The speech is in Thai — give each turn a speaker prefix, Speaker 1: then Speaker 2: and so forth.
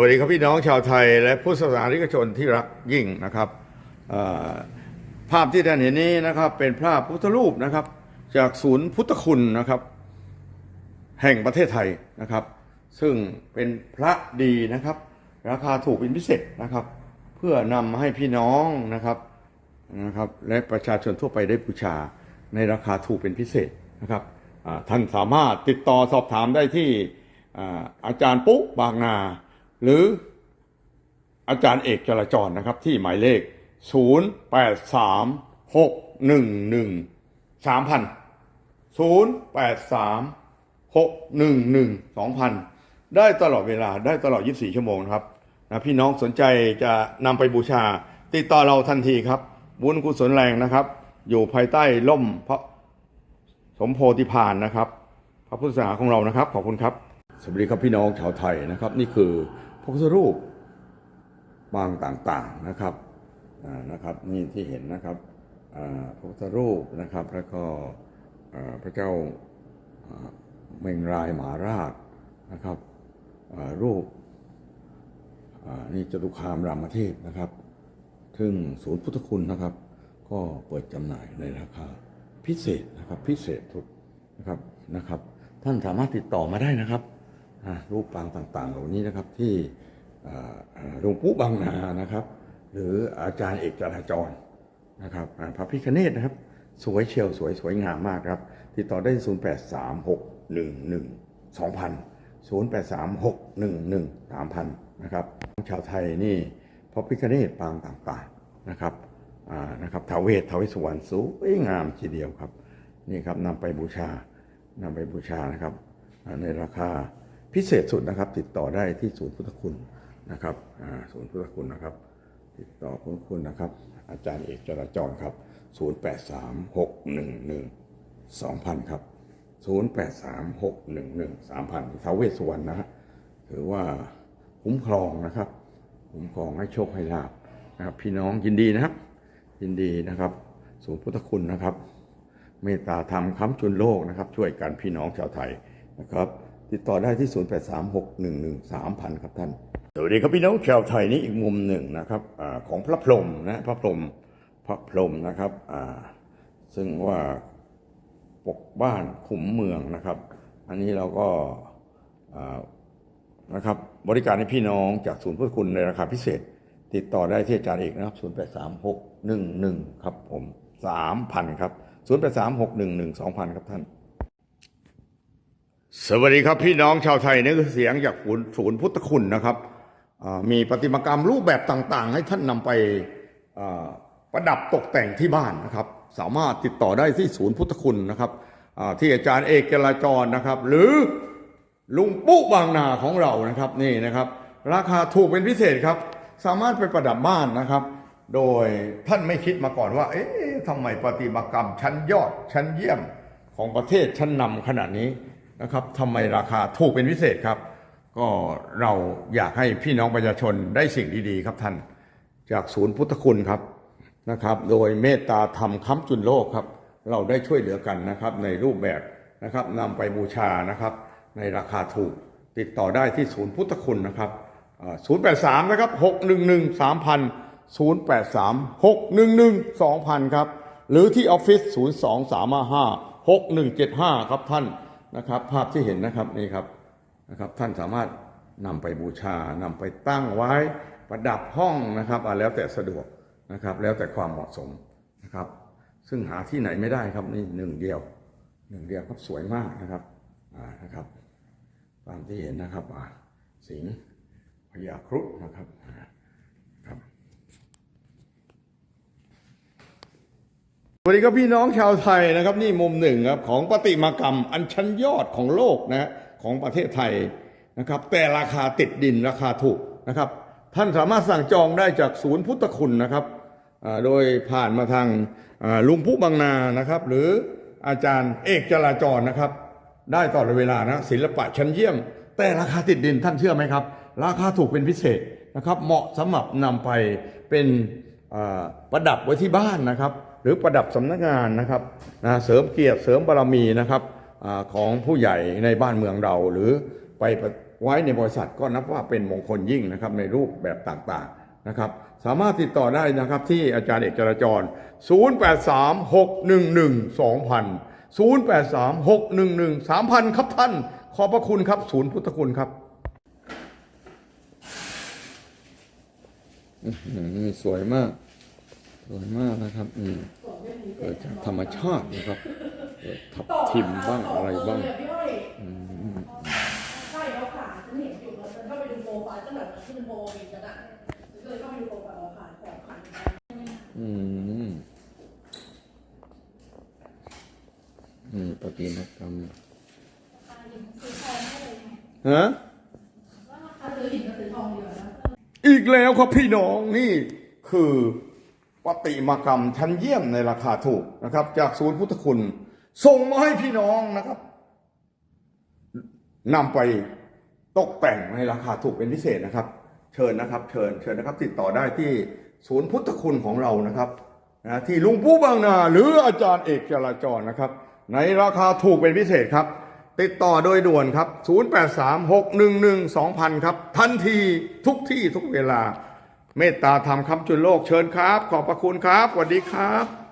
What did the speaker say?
Speaker 1: วัสดีครับพี่น้องชาวไทย และผู้ศาสนานิกชนที่รักยิ่งนะครับภาพที่ท่านเห็นนี้นะครับ เป็นภาพพุทธรูปนะครับ จากศูนย์พุทธคุณนะครับ แห่งประเทศไทยนะครับ ซึ่งเป็นพระดีนะครับ ราคาถูกเป็นพิเศษนะครับ เพื่อนำมาให้พี่น้องนะครับนะครับ และประชาชนทั่วไปได้บูชาในราคาถูกเป็นพิเศษนะครับท่านสามารถติดต่อสอบถามได้ที่อาอาจารย์ปุ๊บางนา หรืออาจารย์เอกจราจรนะครับ ที่หมายเลข 0 8 3 6 1 1 3 0 0 0 8 3 6 1 1 2 0 0 ได้ตลอดเวลาได้ตลอด 24 ชั่วโมงครับนะพี่น้องสนใจจะนำไปบูชา ติดต่อเราทันทีครับ บุญกุศลแรงนะครับ อยู่ภายใต้ล่มพระสมโพธิพานนะครับ พระพุทธศาสนาของเรานะครับ ขอบคุณครับ สวัสดีครับพี่น้องชาวไทยนะครับ นี่คือ พระพุทธรูปบางต่างๆนะครับนะครับนี่ที่เห็นนะครับพระพุทธรูปนะครับแล้วก็พระเจ้าเมงรายหมาราชนะครับรูปนี่จตุคามรามเทพนะครับ ซึ่งศูนย์พุทธคุณนะครับ ก็เปิดจำหน่ายในราคาพิเศษนะครับพิเศษทุกนะครับนะครับ ท่านสามารถติดต่อมาได้นะครับ รูปปางต่างๆ เหล่านี้นะครับที่หลวงปู่บางนานะครับ หรืออาจารย์เอกจราจรนะครับพระพิคเนตนะครับ สวยเชียวสวยสวยงามมากครับติดต่อได้ 0 8 3 6 1 1 2 0 0 0 8 3 6 1 1 3 0 0นะครับชาวไทยนี่พระพิคเนตปางต่างๆนะครับนะครับทาวเวททาวเวสสุวรรณสวยงามทีเดียวครับนี่ครับนำไปบูชานำไปบูชานะครับในราคา พิเศษสุดนะครับ ติดต่อได้ที่ศูนย์พุทธคุณนะครับศูนย์พุทธคุณนะครับ ติดต่อคุณคุณนะครับ อาจารย์เอกจราจรครับ 0836112000 ครับ 0836113000ท้าวเวสสุวรรณนะฮะถือว่าคุ้มครองนะครับคุ้มครองให้โชคให้ลาบนะครับพี่น้องยินดีนะครับ ยินดีนะครับ ศูนย์พุทธคุณนะครับ เมตตาธรรมค้ำจุนโลกนะครับ ช่วยกันพี่น้องชาวไทยนะครับ ติดต่อได้ที่ 0836113000 ครับท่านสวัสดีครับพี่น้องชาวไทยนี่อีกมุมหนึ่งนะครับอของพระพรหมนะพระพรหมพระพรหมนะครับซึ่งว่าปกบ้านขุมเมืองนะครับ อันนี้เราก็นะครับบริการให้พี่น้องจากศูนย์พุทธคุณในราคาพิเศษ ติดต่อได้ที่อาจารย์เอกนะครับ 0 8 3 6 1 1ครับผม3,000 ครับ 0 8 3 6 1 1 2,000 ครับท่าน สวัสดีครับพี่น้องชาวไทยนี่คือเสียงจากศูนย์พุทธคุณนะครับมีประติมากรรมรูปแบบต่างๆ ให้ท่านนำไปประดับตกแต่งที่บ้านนะครับ สามารถติดต่อได้ที่ศูนย์พุทธคุณนะครับที่อาจารย์เอกจราจรนะครับ หรือลุงปุ๊บางนาของเรานะครับนี่นะครับ ราคาถูกเป็นพิเศษครับ สามารถไปประดับบ้านนะครับ โดยท่านไม่คิดมาก่อนว่า เอ๊ะทำไมประติมากรรมชั้นยอดชั้นเยี่ยมของประเทศชั้นนำขนาดนี้ นะครับทำไมราคาถูกเป็นพิเศษครับ ก็เราอยากให้พี่น้องประชาชนได้สิ่งดีๆ ครับท่านจากศูนย์พุทธคุณครับนะครับ โดยเมตตาธรรมค้ำจุนโลกครับ เราได้ช่วยเหลือกันนะครับ ในรูปแบบนะครับนำไปบูชานะครับ ในราคาถูกติดต่อได้ที่ศูนย์พุทธคุณนะครับศูนย์แปดสามนะครับหกหนึ่งหนึ่งสามพันศูนย์แปดสามหกหนึ่งหนึ่งสองพันครับ หรือที่ออฟฟิศศูนย์สองสามห้าหกหนึ่งเจ็ดห้าครับท่าน นะครับ ภาพที่เห็นนะครับนี่ครับนะครับ ท่านสามารถนำไปบูชานำไปตั้งไว้ประดับห้องนะครับอ่าแล้วแต่สะดวกนะครับ แล้วแต่ความเหมาะสมนะครับ ซึ่งหาที่ไหนไม่ได้ครับนี่หนึ่งเดียวหนึ่งเดียวครับสวยมากนะครับอ่านะครับตามที่เห็นนะครับอ่าสิงห์พญาครุฑนะครับ สวัสดีครับพี่น้องชาวไทยนะครับนี่มุมหนึ่งครับของประติมากรรมอันชั้นยอดของโลกนะของประเทศไทยนะครับ แต่ราคาติดดินราคาถูกนะครับ ท่านสามารถสั่งจองได้จากศูนย์พุทธคุณนะครับโดยผ่านมาทางลุงผู้บางนานะครับ หรืออาจารย์เอกจราจรนะครับ ได้ตลอดเวลานะศิลปะชั้นเยี่ยม แต่ราคาติดดินท่านเชื่อไหมครับ ราคาถูกเป็นพิเศษนะครับ เหมาะสำหรับนำไปเป็นประดับไว้ที่บ้านนะครับ หรือประดับสำนักงานนะครับนะเสริมเกียรติเสริมบารมีนะครับอของผู้ใหญ่ในบ้านเมืองเรา หรือไปไว้ในบริษัทก็นับว่าเป็นมงคลยิ่งนะครับในรูปแบบต่างๆนะครับ สามารถติดต่อได้นะครับที่อาจารย์เอกจราจร 0836112000 0836113000 ครับท่าน ขอบพระคุณครับ ศูนย์พุทธคุณครับสวยมาก สวยมากนะครับอืมเกิดจากธรรมชาตินะครับเกิดทับทิมบ้างอะไรบ้าง
Speaker 2: อื
Speaker 1: ม
Speaker 2: ใช่แล้วค่ะฉันเห็นอยู่แล้วฉันก็ไปดูโปรไฟล์ตั้งแต่ขึ้นโปรอีกแล้วนะก็เลยเข้าไปดูโปรไฟล์เราขายของขายของ
Speaker 1: อืมอืมปฏิมากรรมฮะ
Speaker 2: ถ้าซื้อหินก็ซื้อทองดียวนะ
Speaker 1: อีกแล้วครับพี่น้องนี่คือ ปฏิมากรรมชั้นเยี่ยมในราคาถูกนะครับ จากศูนย์พุทธคุณ ส่งมาให้พี่น้องนะครับนำไปตกแต่งในราคาถูกเป็นพิเศษนะครับ เชิญนะครับ เชิญเชิญนะครับ ติดต่อได้ที่ศูนย์พุทธคุณของเรานะครับนะที่ลุงปู่บางนา หรืออาจารย์เอกจราจรนะครับ ในราคาถูกเป็นพิเศษครับ ติดต่อโดยด่วนครับ 0836112000 ครับ ทันทีทุกที่ทุกเวลา เมตตาธรรมคำจุนโลกเชิญครับ ขอบพระคุณครับสวัสดีครับ